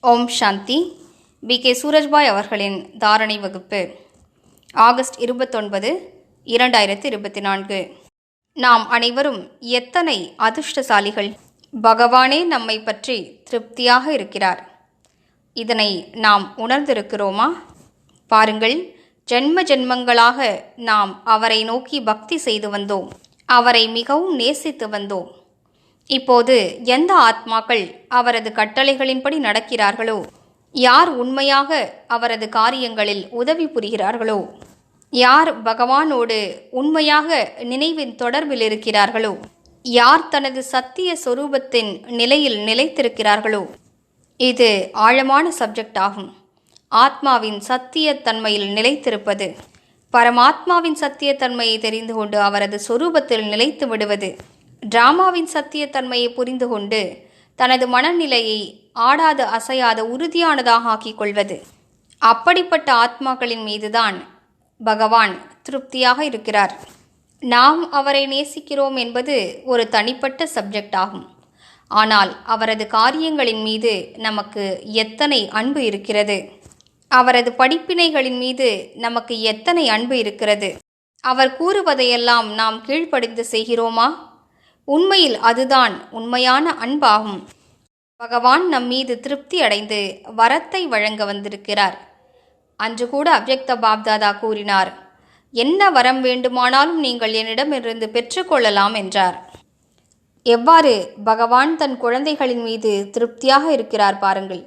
ஓம் சாந்தி. B. K. Surajbhai அவர்களின் தாரணை வகுப்பு. ஆகஸ்ட் இருபத்தொன்பது இரண்டாயிரத்தி இருபத்தி நான்கு நாம் அனைவரும் எத்தனை அதிர்ஷ்டசாலிகள்? பகவானே நம்மை பற்றி திருப்தியாக இருக்கிறார். இதனை நாம் உணர்ந்திருக்கிறோமா? பாருங்கள் ஜென்ம ஜென்மங்களாக நாம் அவரை நோக்கி பக்தி செய்து வந்தோம். அவரை மிகவும் நேசித்து வந்தோம். இப்போது எந்த ஆத்மாக்கள் அவரது கட்டளைகளின்படி நடக்கிறார்களோ யார் உண்மையாக அவரது காரியங்களில் உதவி புரிகிறார்களோ யார் பகவானோடு உண்மையாக நினைவின் தொடர்பில் இருக்கிறார்களோ யார் தனது சத்திய சொரூபத்தின் நிலையில் நிலைத்திருக்கிறார்களோ இது ஆழமான சப்ஜெக்ட் ஆகும். ஆத்மாவின் சத்தியத்தன்மையில் நிலைத்திருப்பது பரமாத்மாவின் சத்தியத்தன்மையை தெரிந்து கொண்டு அவரது சொரூபத்தில் நிலைத்து விடுவது டிராமாவின் சத்தியத்தன்மையை புரிந்து கொண்டு தனது மனநிலையை ஆடாத அசையாத உறுதியானதாக ஆக்கிக் கொள்வது. அப்படிப்பட்ட ஆத்மாக்களின் மீதுதான் பகவான் திருப்தியாக இருக்கிறார். நாம் அவரை நேசிக்கிறோம் என்பது ஒரு தனிப்பட்ட சப்ஜெக்ட் ஆகும். ஆனால் அவரது காரியங்களின் மீது நமக்கு எத்தனை அன்பு இருக்கிறது? அவரது படிப்பினைகளின் மீது நமக்கு எத்தனை அன்பு இருக்கிறது? அவர் கூறுவதையெல்லாம் நாம் கீழ்ப்படிந்து செய்கிறோமா? உண்மையில் அதுதான் உண்மையான அன்பாகும். பகவான் நம் மீது திருப்தி அடைந்து வரத்தை வழங்க வந்திருக்கிறார். அன்று கூட அவ்யக்த பாப்தாதா கூறினார் என்ன வரம் வேண்டுமானாலும் நீங்கள் என்னிடமிருந்து பெற்றுக்கொள்ளலாம் என்றார். எவ்வாறு பகவான் தன் குழந்தைகளின் மீது திருப்தியாக இருக்கிறார் பாருங்கள்.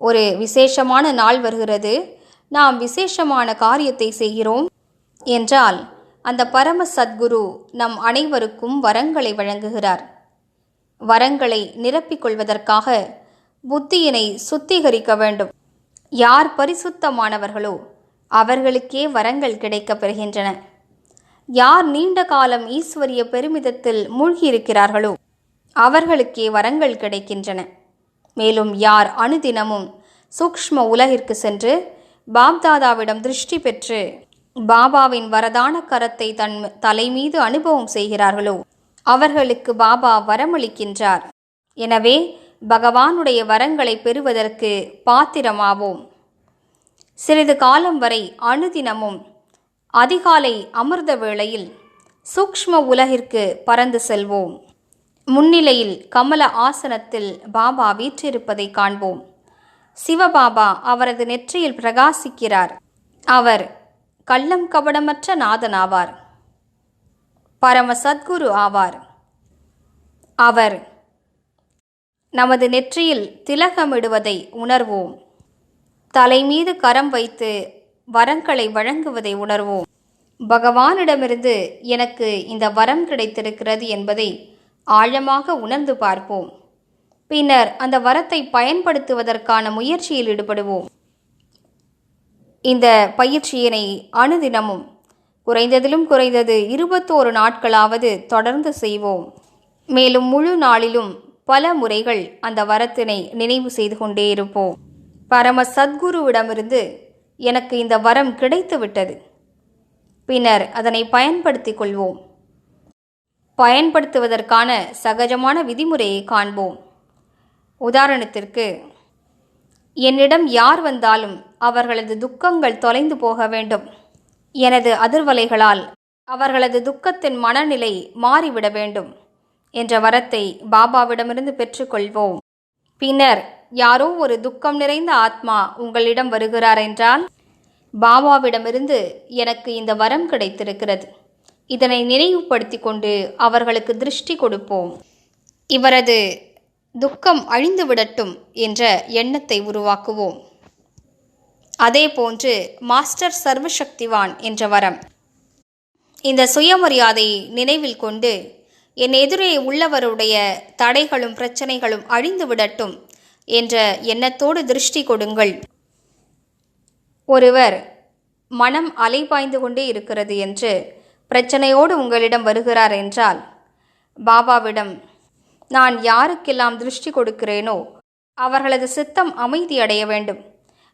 ஒரு விசேஷமான நாள் வருகிறது. நாம் விசேஷமான காரியத்தை செய்கிறோம் என்றால் அந்த பரம சத்குரு நம் அனைவருக்கும் வரங்களை வழங்குகிறார். வரங்களை நிரப்பிக் கொள்வதற்காக புத்தியினை சுத்திகரிக்க வேண்டும். யார் பரிசுத்தமானவர்களோ அவர்களுக்கே வரங்கள் கிடைக்கப் பெறுகின்றன. யார் நீண்ட காலம் ஈஸ்வரிய பெருமிதத்தில் மூழ்கியிருக்கிறார்களோ அவர்களுக்கே வரங்கள் கிடைக்கின்றன. மேலும் யார் அணுதினமும் சூக்ஷ்ம உலகிற்கு சென்று பாப்தாதாவிடம் திருஷ்டி பெற்று பாபாவின் வரதான கரத்தை தன் தலைமீது அனுபவம் செய்கிறார்களோ? அவர்களுக்கு பாபா வரமளிக்கின்றார். எனவே பகவானுடைய வரங்களை பெறுவதற்கு பாத்திரமாவோம். சிறிது காலம் வரை அனுதினமும் அதிகாலை அமிர்த வேளையில் சூக்ஷ்ம உலகிற்கு பறந்து செல்வோம். முன்னிலையில் கமல ஆசனத்தில் பாபா வீற்றிருப்பதை காண்போம். சிவபாபா அவரது நெற்றியில் பிரகாசிக்கிறார். அவர் கள்ளம் கபடமற்ற நாதனாவார். பரம சத்குரு ஆவார். அவர் நமது நெற்றியில் திலகமிடுவதை உணர்வோம். தலைமீது கரம் வைத்து வரங்களை வழங்குவதை உணர்வோம். பகவானிடமிருந்து எனக்கு இந்த வரம் கிடைத்திருக்கிறது என்பதை ஆழமாக உணர்ந்து பார்ப்போம். பின்னர் அந்த வரத்தை பயன்படுத்துவதற்கான முயற்சியில் ஈடுபடுவோம். இந்த பயிற்சியினை அணுதினமும் குறைந்ததிலும் குறைந்தது இருபத்தோரு நாட்களாவது தொடர்ந்து செய்வோம். மேலும் முழு நாளிலும் பல முறைகள் அந்த வரத்தினை நினைவு செய்து கொண்டே இருப்போம். பரம சத்குருவிடமிருந்து எனக்கு இந்த வரம் கிடைத்து விட்டது. பின்னர் அதனை பயன்படுத்திக் கொள்வோம். பயன்படுத்துவதற்கான சகஜமான விதிமுறையை காண்போம். உதாரணத்திற்கு என்னிடம் யார் வந்தாலும் அவர்களது துக்கங்கள் தொலைந்து போக வேண்டும். எனது அதிர்வலைகளால் அவர்களது துக்கத்தின் மனநிலை மாறிவிட வேண்டும் என்ற வரத்தை பாபாவிடமிருந்து பெற்றுக்கொள்வோம். பின்னர் யாரோ ஒரு துக்கம் நிறைந்த ஆத்மா உங்களிடம் வருகிறார் என்றால் பாபாவிடமிருந்து எனக்கு இந்த வரம் கிடைத்திருக்கிறது. இதனை நினைவுபடுத்தி கொண்டு அவர்களுக்கு திருஷ்டி கொடுப்போம். இவரது துக்கம் அழிந்து விடட்டும் என்ற எண்ணத்தை உருவாக்குவோம். அதே போன்று மாஸ்டர் சர்வசக்திவான் என்ற வரம். இந்த சுயமரியாதையை நினைவில் கொண்டு என் எதிரே உள்ளவருடைய தடைகளும் பிரச்சனைகளும் அழிந்து விடட்டும் என்ற எண்ணத்தோடு திருஷ்டி கொடுங்கள். ஒருவர் மனம் அலைபாய்ந்து கொண்டே இருக்கிறது என்று பிரச்சனையோடு உங்களிடம் வருகிறார் என்றால் பாபாவிடம் நான் யாருக்கெல்லாம் திருஷ்டி கொடுக்கிறேனோ அவர்களது சித்தம் அமைதி அடைய வேண்டும்.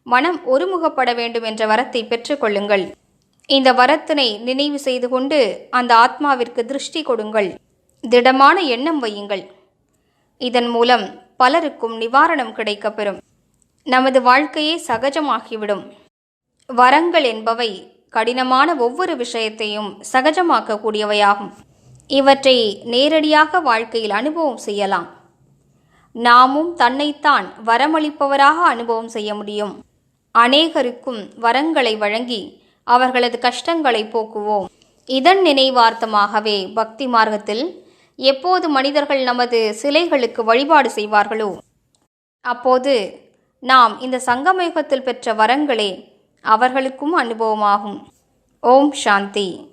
மனம் ஒருமுகப்பட வேண்டும் என்ற வரத்தை பெற்றுக்கொள்ளுங்கள் இந்த வரத்தினை நினைவு செய்து கொண்டு அந்த ஆத்மாவிற்கு திருஷ்டி கொடுங்கள். திடமான எண்ணம் வையுங்கள். இதன் மூலம் பலருக்கும் நிவாரணம் கிடைக்கப்பெறும். நமது வாழ்க்கையே சகஜமாகிவிடும். வரங்கள் என்பவை கடினமான ஒவ்வொரு விஷயத்தையும் சகஜமாக்கக்கூடியவையாகும். இவற்றை நேரடியாக வாழ்க்கையில் அனுபவம் செய்யலாம். நாமும் தன்னைத்தான் வரமளிப்பவராக அனுபவம் செய்ய முடியும். அநேகருக்கும் வரங்களை வழங்கி அவர்களது கஷ்டங்களை போக்குவோம். இதன் நினைவார்த்தமாகவே பக்தி மார்க்கத்தில் எப்போது மனிதர்கள் நமது சிலைகளுக்கு வழிபாடு செய்வார்களோ அப்போது நாம் இந்த சங்கமயுகத்தில் பெற்ற வரங்களே அவர்களுக்கும் அனுபவமாகும். ஓம் சாந்தி.